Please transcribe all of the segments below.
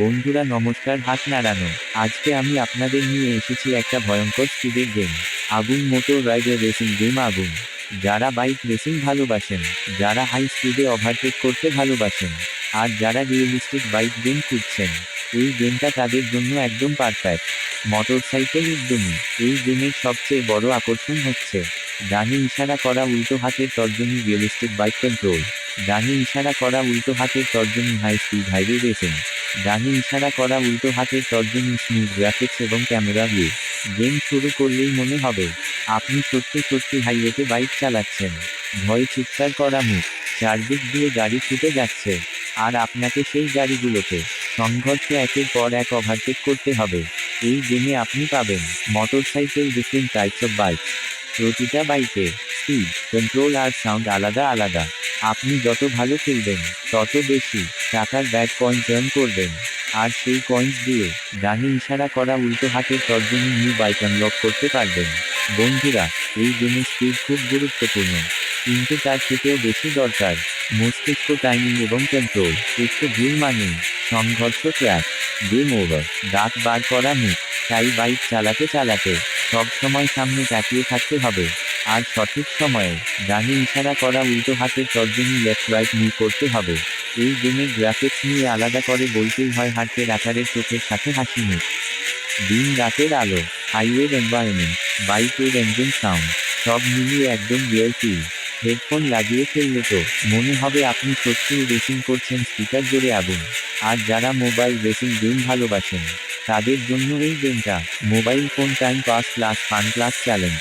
বন্ধুরা নমস্কার, হাত নাড়ানো। আজকে আমি আপনাদের নিয়ে এসেছি একটা ভয়ঙ্কর স্পিডের গেম আগুন মোটর রাইডার রেসিং গেম আগুন। যারা বাইক রেসিং ভালোবাসেন, যারা হাই স্পিডে ওভারটেক করতে ভালোবাসেন, আর যারা রিয়েলিস্টিক বাইক গেম খুঁজছেন, এই গেমটা তাদের জন্য একদম পারফেক্ট মোটরসাইকেল উদ্যমী এই গেমের সবচেয়ে বড় আকর্ষণ হচ্ছে, ডানে ইশারা করা উল্টো হাতের তর্জনী রিয়েলিস্টিক বাইক কন্ট্রোল ডানে ইশারা করা উল্টো হাতের তর্জনী হাই স্পিড হাইওয়ে রেসিং ডানে ইশারা করা উল্টো হাতের তর্জনী স্মুথ গ্রাফিক্স এবং ক্যামেরা ভিউ গেম শুরু করলেই মনে হবে, আপনি সত্যি সত্যি হাইওয়েতে বাইক চালাচ্ছেন। ভয় চিৎকার করা মুখ, চারদিক দিয়ে গাড়ি ছুটে যাচ্ছে। আর আপনাকে সেই গাড়িগুলোকে সংঘর্ষে একের পর এক ওভারটেক করতে হবে। এই গেমে আপনি পাবেন motorcycle different types of bike প্রতিটা বাইকে স্পিড কন্ট্রোল আর সাউন্ড আলাদা আলাদা। আপনি যত ভালো খেলবেন, তত বেশি টাকার ব্যাট কয়েন আর্ন করবেন। আর সেই কয়েন্স দিয়ে ডানে ইশারা করা উল্টো হাতের তর্জনী নিউ বাইক আনলক করতে পারবেন। বন্ধুরা, এই গেমের স্পিড খুব গুরুত্বপূর্ণ। কিন্তু তার থেকেও বেশি দরকার, মস্তিষ্ক টাইমিং এবং কন্ট্রোল একটু ভুল মানেই সংঘর্ষ ক্র্যাশ গেম ওভার দাঁত বার করা মুখ, তাই বাইক চালাতে চালাতে সব সময় সামনে তাকিয়ে থাকতে হবে। আর সঠিক সময়ে ডানে ইশারা করা উল্টো হাতে তর্জনী লেফট রাইট মুভ করতে হবে। এই গেমের গ্রাফিক্স নিয়ে আলাদা করে বলতেই হয় হাতের আকারের চোখের সাথে হাসি মুখ। দিন রাতের আলো হাইওয়ের এনভায়রনমেন্ট বাইকের এঞ্জিন সাউন্ড সব মিলিয়ে একদম রিয়েল ফিল হেডফোন লাগিয়ে ফেললে তো মনে হবে আপনি সত্যিই রেসিং করছেন স্পিকার জোরে আগুন। আর যারা মোবাইল রেসিং গেম ভালোবাসেন, তাদের জন্য এই গেমটা mobile phone time pass plus fun plus challenge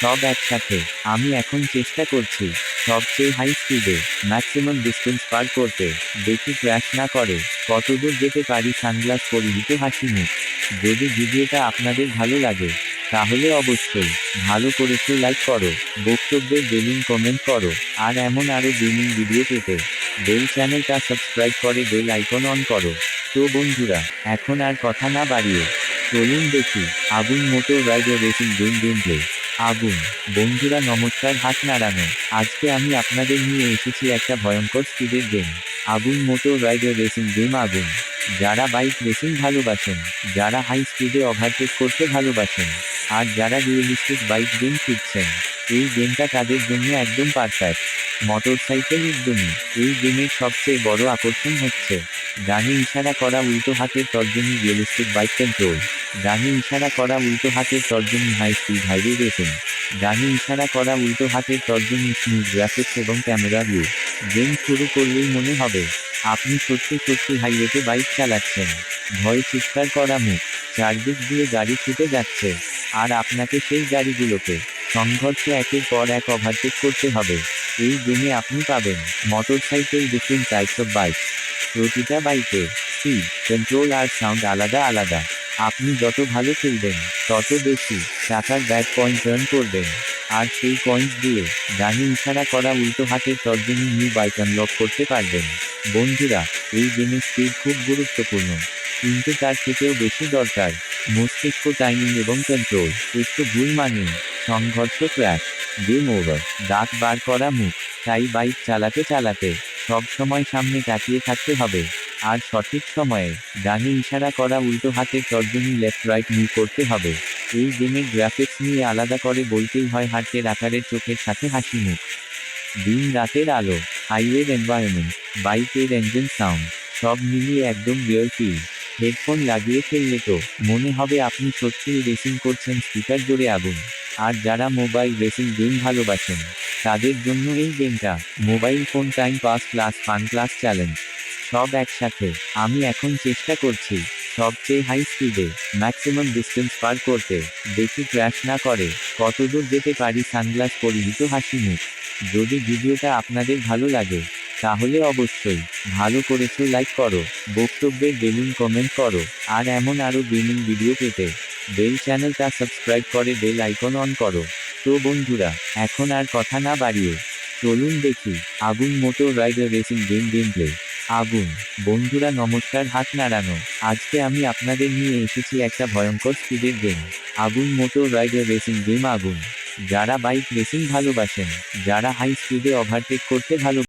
সব একসাথে। আমি এখন চেষ্টা করছি, সবচেয়ে হাই স্পিডে ম্যাক্সিমাম ডিস্টেন্স পার করতে। দেখি ক্র্যাশ না করে, কতদূর যেতে পারি সানগ্লাস পরিহিত হাসি মুখ। যদি ভিডিওটা আপনাদের ভালো লাগে, তাহলে অবশ্যই ভালো করেছ লাইক করো বক্তব্যের বেলুন কমেন্ট করো, আর এমন আরও গেমিং ভিডিও পেতে। বেল চ্যানেলটা সাবস্ক্রাইব করে বেল আইকন অন করো। তো বন্ধুরা, এখন আর কথা না বাড়িয়ে, চলুন দেখি আগুন motor rider racing game game play আগুন, বন্ধুরা নমস্কার, হাত নাড়ানো। আজকে আমি আপনাদের নিয়ে এসেছি একটা ভয়ঙ্কর স্পিডের গেম আগুন মোটর রাইডার রেসিং গেম আগুন। যারা বাইক রেসিং ভালোবাসেন, যারা হাই স্পিডে ওভারটেক করতে ভালোবাসেন, আর যারা রিয়েলিস্টিক বাইক গেম খুঁজছেন, এই গেমটা তাদের জন্য একদম পারফেক্ট মোটরসাইকেল উদ্যমী এই গেমের সবচেয়ে বড় আকর্ষণ হচ্ছে। ডানে ইশারা করা উল্টো হাতের তর্জনী রিয়েলিস্টিক বাইক কন্ট্রোল ডানে ইশারা করা উল্টো হাতের তর্জনী হাই স্পিড হাইওয়ে রেসিং ডানে ইশারা করা উল্টো হাতের তর্জনী স্মুথ গ্রাফিক্স এবং ক্যামেরা ভিউ গেম শুরু করলেই মনে হবে, আপনি সত্যি সত্যি হাইওয়েতে বাইক চালাচ্ছেন। ভয় চিৎকার করা মুখ, চারদিক দিয়ে গাড়ি ছুটে যাচ্ছে। আর আপনাকে সেই গাড়িগুলোকে সংঘর্ষে একের পর এক ওভারটেক করতে হবে। এই গেমে আপনি পাবেন motorcycle different types of bike প্রতিটা বাইকে স্পিড কন্ট্রোল আর সাউন্ড আলাদা আলাদা। আপনি যত ভালো খেলবেন, তত বেশি টাকার ব্যাট পয়েন্ট আর্ন করবেন। আর সেই পয়েন্ট দিয়ে ডানে ইশারা করা উল্টো হাতের তর্জনী নিউ বাইক আনলক করতে পারবেন। বন্ধুরা, এই গেমের স্পিড খুব গুরুত্বপূর্ণ। কিন্তু তার থেকেও বেশি দরকার মস্তিষ্ক টাইমিং এবং কন্ট্রোল একটু ভুল মানেই সংঘর্ষ ক্র্যাশ গেম ওভার দাঁত বার করা মুখ, তাই বাইক চালাতে চালাতে সব সময় সামনে তাকিয়ে থাকতে হবে। আর সঠিক সময়ে ডানে ইশারা করা উল্টো হাতের তর্জনী লেফট রাইট মুভ করতে হবে। এই গেমের গ্রাফিক্স নিয়ে আলাদা করে বলতেই হয় হাতের আকারের চোখের সাথে হাসি মুখ। দিন রাতের আলো, হাইওয়ের এনভায়রনমেন্ট, বাইকের এঞ্জিন সাউন্ড সব মিলিয়ে একদম রিয়েল ফিল। হেডফোন লাগিয়ে ফেললে তো মনে হবে আপনি সত্যিই রেসিং করছেন স্পিকার জোরে আগুন। আর যারা মোবাইল রেসিং গেম ভালোবাসেন। তাদের জন্য এই গেমটা, mobile phone, time pass plus fun plus challenge, সব একসাথে। আমি এখন চেষ্টা করছি, সবচেয়ে হাই স্পিডে, ম্যাক্সিমাম ডিস্টেন্স পার করতে। দেখি ক্র্যাশ না করে কতদূর যেতে পারি সানগ্লাস পরিহিত হাসি মুখ। যদি ভিডিওটা আপনাদের ভালো লাগে, তাহলে অবশ্যই, ভালো করেছ লাইক করো বক্তব্যের বেলুন কমেন্ট করো, আর এমন আরও গেমিং ভিডিও পেতে, বেল চ্যানেলটা সাবস্ক্রাইব করে বেল আইকন অন করো। তো বন্ধুরা, এখন আর কথা না বাড়িয়ে, চলুন দেখি, আগুন motor rider racing game game play আগুন, বন্ধুরা নমস্কার, হাত নাড়ানো। আজকে আমি আপনাদের নিয়ে এসেছি একটা ভয়ঙ্কর স্পিডের গেম আগুন মোটর রাইডার রেসিং গেম আগুন। যারা বাইক রেসিং ভালোবাসেন, যারা হাই স্পিডে ওভারটেক করতে ভালো